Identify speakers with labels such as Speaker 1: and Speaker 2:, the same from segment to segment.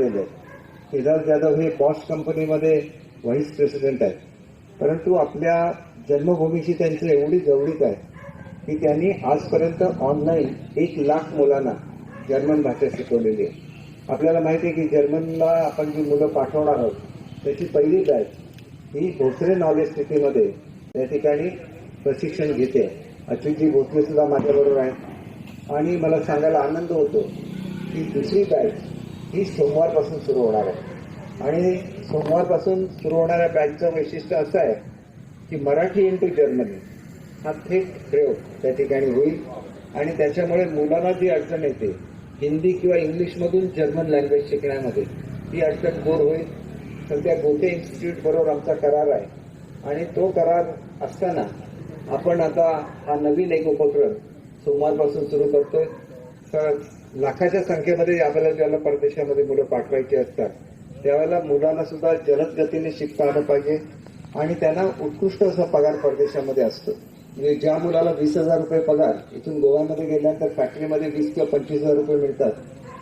Speaker 1: केदार जाधव हे बॉश कंपनीमध्ये vice president आहेत. परंतु आपल्या जन्मभूमीशी त्यांची एवढी जवळीक आहे की त्यांनी आजपर्यंत ऑनलाईन एक लाख मुलांना जर्मन भाषा शिकवलेली आहे. आपल्याला माहिती आहे की जर्मनला आपण जी मुलं पाठवणार आहोत त्याची पहिली बॅच ही भोसरे नॉलेज सिटीमध्ये त्या ठिकाणी प्रशिक्षण घेते. अच्युतजी भोसले सुद्धा माझ्याबरोबर आहेत. आणि मला सांगायला आनंद होतो की दुसरी बॅच ही सोमवारपासून सुरू होणार आहे. आणि सोमवारपासून सुरू होणाऱ्या बॅचचं वैशिष्ट्य असं आहे की मराठी इंटू जर्मनी हा थेट प्रयोग त्या ठिकाणी होईल. आणि त्याच्यामुळे मुलांना जी अडचण येते हिंदी किंवा इंग्लिशमधून जर्मन लँग्वेज शिकण्यामध्ये ती अडचण दूर होईल. सध्या गोटे इन्स्टिट्यूट बरोबर आमचा करार आहे. आणि तो करार असताना आपण आता हा नवीन एक उपक्रम सोमवारपासून सुरू करतोय. तर लाखाच्या संख्येमध्ये आम्हाला ज्याला परदेशामध्ये मुलं पाठवायची असतात त्यावेळेला मुलांना सुद्धा जलद गतीने शिकता आलं पाहिजे आणि त्यांना उत्कृष्ट असा पगार परदेशामध्ये असतो. म्हणजे ज्या मुलाला वीस हजार रुपये पगार इथून गोव्यामध्ये गेल्यानंतर फॅक्टरीमध्ये वीस किंवा पंचवीस हजार रुपये मिळतात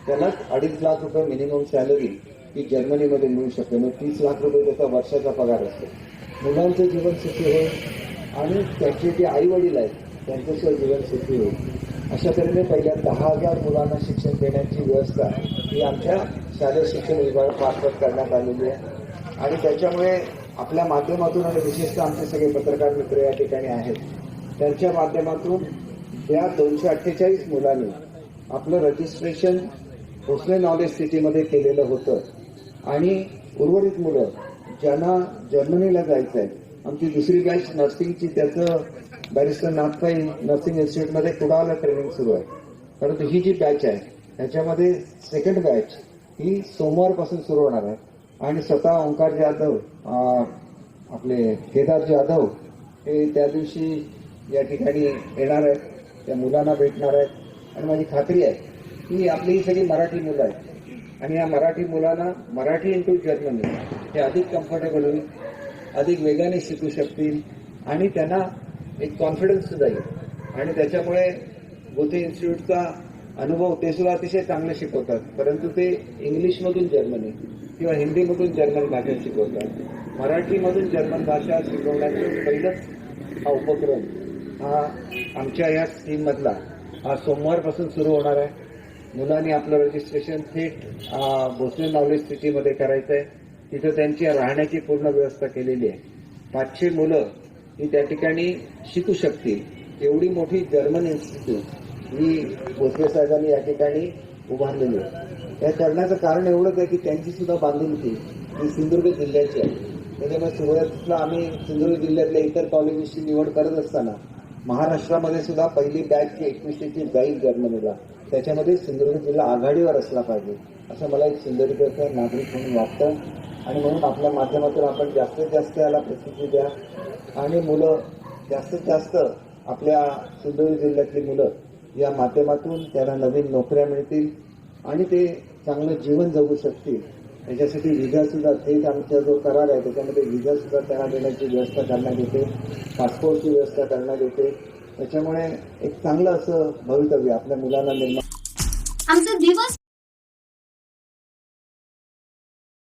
Speaker 1: त्यालाच अडीच लाख रुपये मिनिमम सॅलरी ही जर्मनीमध्ये मिळू शकते. म्हणजे तीस लाख रुपये त्याचा वर्षाचा पगार असतो. मुलांचं जीवन सुखी होईल आणि त्यांचे जे आई वडील आहेत त्यांचं सुद्धा जीवन सुखी होईल. अशा तऱ्हेने पहिल्या दहा हजार मुलांना शिक्षण देण्याची व्यवस्था ही आमच्या शालेय शिक्षण विभागामार्फत करण्यात आलेली आहे. आणि त्याच्यामुळे आपल्या माध्यमातून आणि विशेषतः आमचे सगळे पत्रकार मित्र या ठिकाणी आहेत. त्यांच्या माध्यमातून या दोनशे अठ्ठेचाळीस मुलांनी आपलं रजिस्ट्रेशन भोसले नॉलेज सिटीमध्ये केलेलं होतं. आणि उर्वरित मुलं ज्यांना जर्मनीला जायचं आहे आमची दुसरी बॅच नर्सिंगची त्याचं बॅरिस्टर नाथपाई नर्सिंग इन्स्टिट्यूटमध्ये कुडाला ट्रेनिंग सुरू आहे. परंतु ही जी बॅच आहे त्याच्यामध्ये सेकंड बॅच ही सोमवारपासून सुरू होणार आहे. आणि स्वतः ओंकार जाधव आपले केदार जाधव हे त्या दिवशी या ठिकाणी येणार आहेत. त्या मुलांना भेटणार आहेत. आणि माझी खात्री आहे की आपली ही सगळी मराठी मुलं आहेत. आणि या मराठी मुलांना मराठी इंटू जर्मनी हे अधिक कम्फर्टेबल होईल अधिक वेगाने शिकू शकतील आणि त्यांना एक कॉन्फिडन्स सुद्धा येईल. आणि त्याच्यामुळे गोथे इन्स्टिट्यूटचा अनुभव ते सुद्धा अतिशय चांगले शिकवतात. परंतु ते इंग्लिशमधून जर्मनी किंवा हिंदीमधून जर्मन भाषा शिकवतात. मराठीमधून जर्मन भाषा शिकवण्याचं पहिलंच हा उपक्रम हा आमच्या या स्कीममधला हा सोमवारपासून सुरू होणार आहे. मुलांनी आपलं रजिस्ट्रेशन थेट भोसले नॉलेज सिटीमध्ये करायचं आहे तिथं त्यांची राहण्याची पूर्ण व्यवस्था केलेली आहे. पाचशे मुलं ही त्या ठिकाणी शिकू शकतील. एवढी मोठी जर्मन इन्स्टिट्यूट ही भोसले साहेबांनी या ठिकाणी उभारलेली आहे. या करण्याचं कारण एवढंच आहे की त्यांची सुद्धा बांधिलकी ही सिंधुदुर्ग जिल्ह्याची आहे. त्याच्यामुळे सुरुवातीला आम्ही सिंधुदुर्ग जिल्ह्यातल्या इतर कॉलेजेसची निवड करत असताना महाराष्ट्रामध्ये सुद्धा पहिली बॅच जी एकवीसशेची जाईल जर्मनीला. त्याच्यामध्ये सिंधुदुर्ग जिल्हा आघाडीवर असला पाहिजे असं मला एक सिंधुदुर्गचा नागरिक म्हणून वाटतं. आणि म्हणून आपल्या माध्यमातून आपण जास्तीत जास्त याला प्रसिद्धी द्या. आणि मुलं जास्तीत जास्त आपल्या सिंधुदुर्ग जिल्ह्यातली मुलं या माध्यमातून त्यांना नवीन नोकऱ्या मिळतील आणि ते चांगलं जीवन जगू शकतील. त्याच्यासाठी विजासुद्धा थेट आमचा जो करार आहे त्याच्यामध्ये विजासुद्धा त्यांना देण्याची व्यवस्था करण्यात येते. पासपोर्टची व्यवस्था करण्यात येते. त्याच्यामुळे एक चांगलं असं भवितव्य आपल्या मुलांना निर्माण
Speaker 2: आमचा दिवस